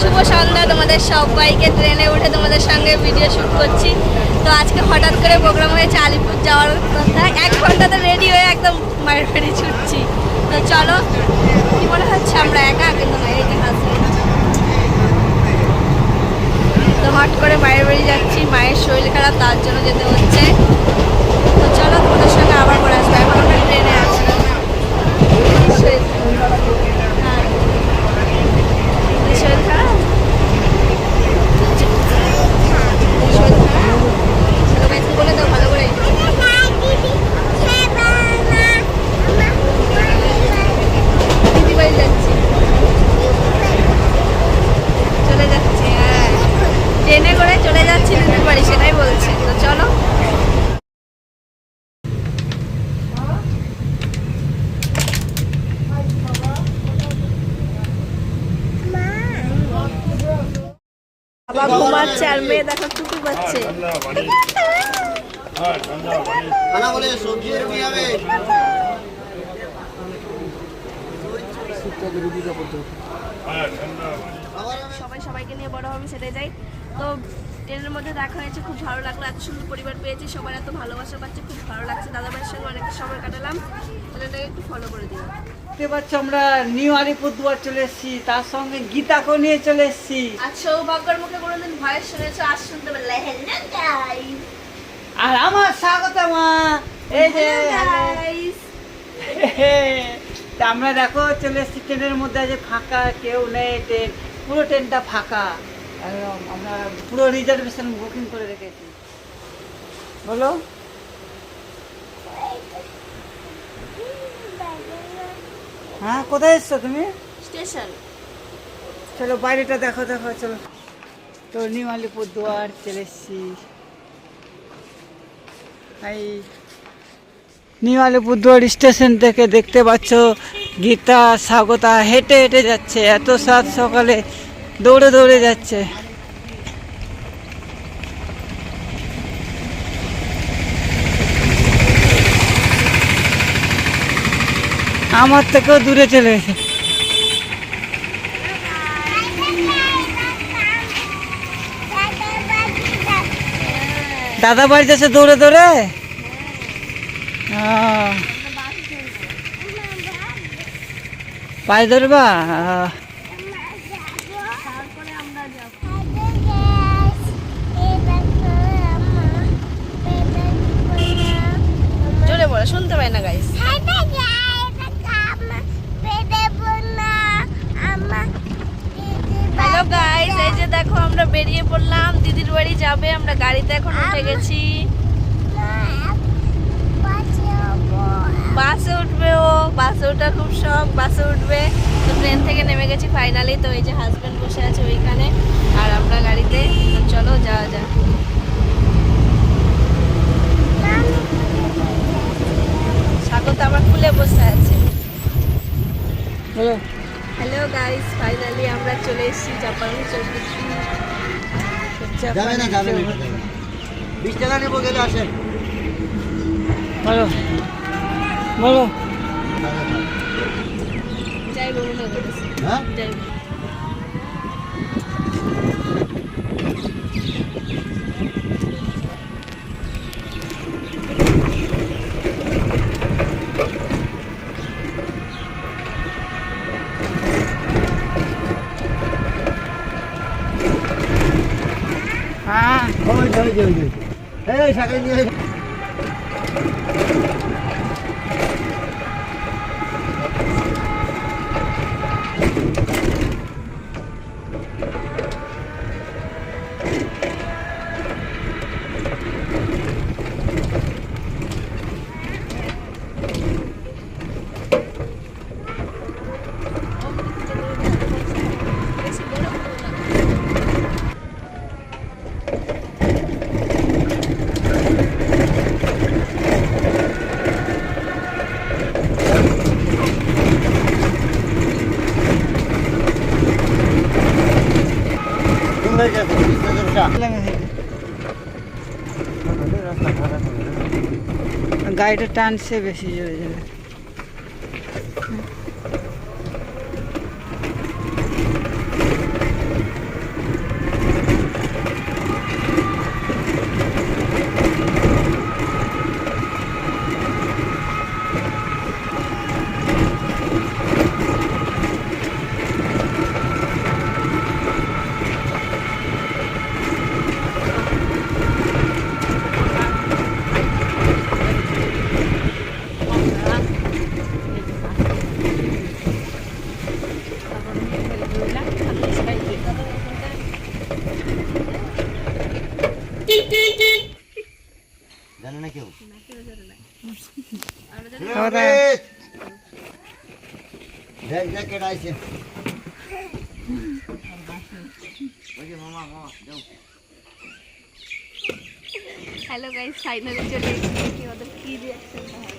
শুভ সন্ধ্যা তোমাদের সবাইকে ট্রেনে উঠে তোমাদের সঙ্গে ভিডিও শুট করছি। তো আজকে হঠাৎ করে প্রোগ্রাম হয়েছে আলিপুর যাওয়ার কথা, এক ঘন্টাতে রেডি হয়ে একদম মায়ের বাড়ি ছুটছি। তো চলো, কি মনে হচ্ছে? আমরা একা, কিন্তু এই যে তো হট করে মায়ের বাড়ি যাচ্ছি, মায়ের শরীর খারাপ, তার জন্য যেতে হচ্ছে তো চলো তোমাদের সঙ্গে আবার পরে আসব এখন আমরা ট্রেনে আছি শরীর- হ্যাঁ শরীর খারাপ শরীর খারাপ ভালো করে একটু বলে দাও ভালো করে দিদি বাড়ি যাচ্ছি চলে যাচ্ছে হ্যাঁ ট্রেনে করে চলে যাচ্ছি দিদির বাড়ি সেটাই বলছে তো চলো বাবা ঘুমাচ্ছে আর মেয়ে দেখো টুপি পাচ্ছে সবাই সবাইকে নিয়ে বড় হবে সেটাই যাই। তো ট্রেনের মধ্যে দেখা হয়েছে খুব ভালো লাগল এত সুন্দর পরিবার পেয়েছি সবার এত ভালোবাসা পাচ্ছে খুব ভালো লাগছে। দাদা ভাইয়ের সঙ্গে অনেকটা সময় কাটালাম চ্যানেলটাকে একটু ফলো করে দিন দেখতে পাচ্ছ আমরা নিউ আলিপুরদুয়ার চলে এসেছি। তার সঙ্গে গীতাকেও নিয়ে চলে এসেছি। আর সৌভাগ্যর মুখে কোনোদিন ভয়েস শুনেছো? আজ শুনতে পারলে হ্যালো গাইস আর আমার স্বাগত মা। এই যে গাইস তা আমরা দেখো চলে এসেছি ট্রেনের মধ্যে আছে ফাঁকা কেউ নেই ট্রেন। পুরো ট্রেনটা ফাঁকা। আমরা পুরো রিজার্ভেশন বুকিং করে রেখেছি। বলো। হ্যাঁ কোথায় এসছো তুমি? স্টেশন। চলো বাইরেটা দেখো দেখো চলো। তো নিউ আলিপুরদুয়ার চলে এসছি। এই নিউ আলিপুরদুয়ার স্টেশন থেকে দেখতে পাচ্ছ গীতা স্বাগতা হেঁটে হেঁটে যাচ্ছে। এত সাত সকালে দৌড়ে দৌড়ে যাচ্ছে। আমার থেকেও দূরে চলে গেছে। দাদা বাড়ি যাচ্ছে দৌড়ে দৌড়ে? পায়ে ধরবা? শুনতে পাই না গাইস হ্যালো গাইস এই যে দেখো আমরা বেরিয়ে পড়লাম দিদির বাড়ি যাবে আমরা গাড়িতে এখন উঠে গেছি। বাসে উঠবে ও বাসে ওঠার খুব শখ বাসে উঠবে। তো ট্রেন থেকে নেমে গেছি ফাইনালি তো এই যে হাজবেন্ড বসে আছে ওইখানে আর আমরা গাড়িতে চলো যাওয়া যাক। স্বাগত আমার খুলে বসে আছে। হ্যালো গাইস ফাইনালি আমরা চলে এসেছি জাপান যাবে না যাবে না বিশ টাকা নেব গেলে আসেন। বলো। বলো যাই বলুন হ্যাঁ? যাই এই সাকাই নিয়ে গাড়িটা টানছে বেশি জোরে জোরে কেউ না কেউ জোরে না রোহিত! দেখ দেখ কেটা আইছে ওই যে মামা মামা যাও হ্যালো গাইস ফাইনালি চলে এসেছি ওদের কি রিয়াকশন হয়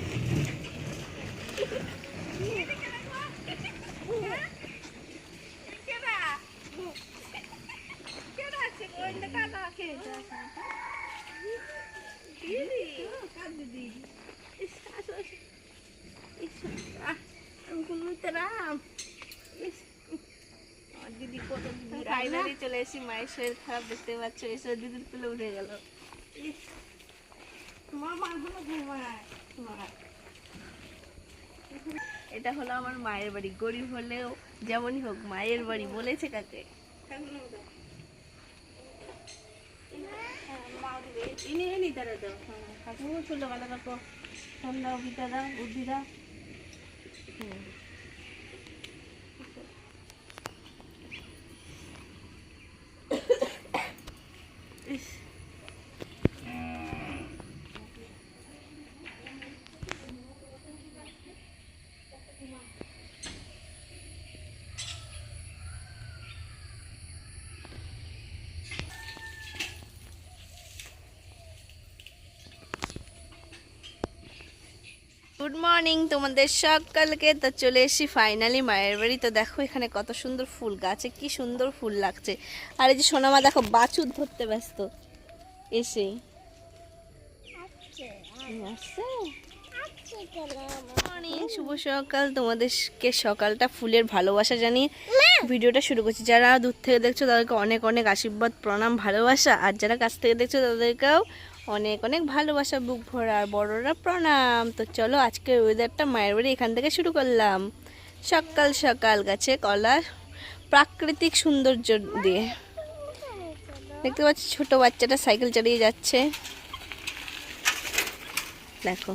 ফাইনালি চলে এসেছি মায়ের শরীর খারাপ দেখতে পাচ্ছ এসে দিদির তুলে উঠে গেল। এটা হলো আমার মায়ের বাড়ি গরিব হলেও যেমনই হোক মায়ের বাড়ি বলেছে কাকে। ইনি ইনি তারা দাও কাকু ছোটো বেলা কাকু ফোন দাও দাও বুদ্ধি দাও গুড মর্নিং তোমাদের সকালকে। তো চলে এসেছি ফাইনালি মায়ের বাড়ি। তো দেখো এখানে কত সুন্দর ফুল গাছে কি সুন্দর ফুল লাগছে। আর এই যে সোনামা দেখো বাছুর ধরতে ব্যস্ত। এসে। মর্নিং শুভ সকাল। তোমাদেরকে সকালটা ফুলের ভালোবাসা জানিয়ে ভিডিওটা শুরু করছি। যারা দূর থেকে দেখছ তাদেরকে অনেক অনেক আশীর্বাদ প্রণাম ভালোবাসা। আর যারা কাছ থেকে দেখছ তাদেরকেও অনেক অনেক ভালোবাসা, বুক ভরা, আর বড়রা প্রণাম। তো চলো আজকে ওয়েদারটা মায়ের বাড়ি এখান থেকে শুরু করলাম। সকাল সকাল গাছে কলা, প্রাকৃতিক সৌন্দর্য দিয়ে। দেখতে পাচ্ছি ছোটো বাচ্চাটা সাইকেল চালিয়ে যাচ্ছে। দেখো।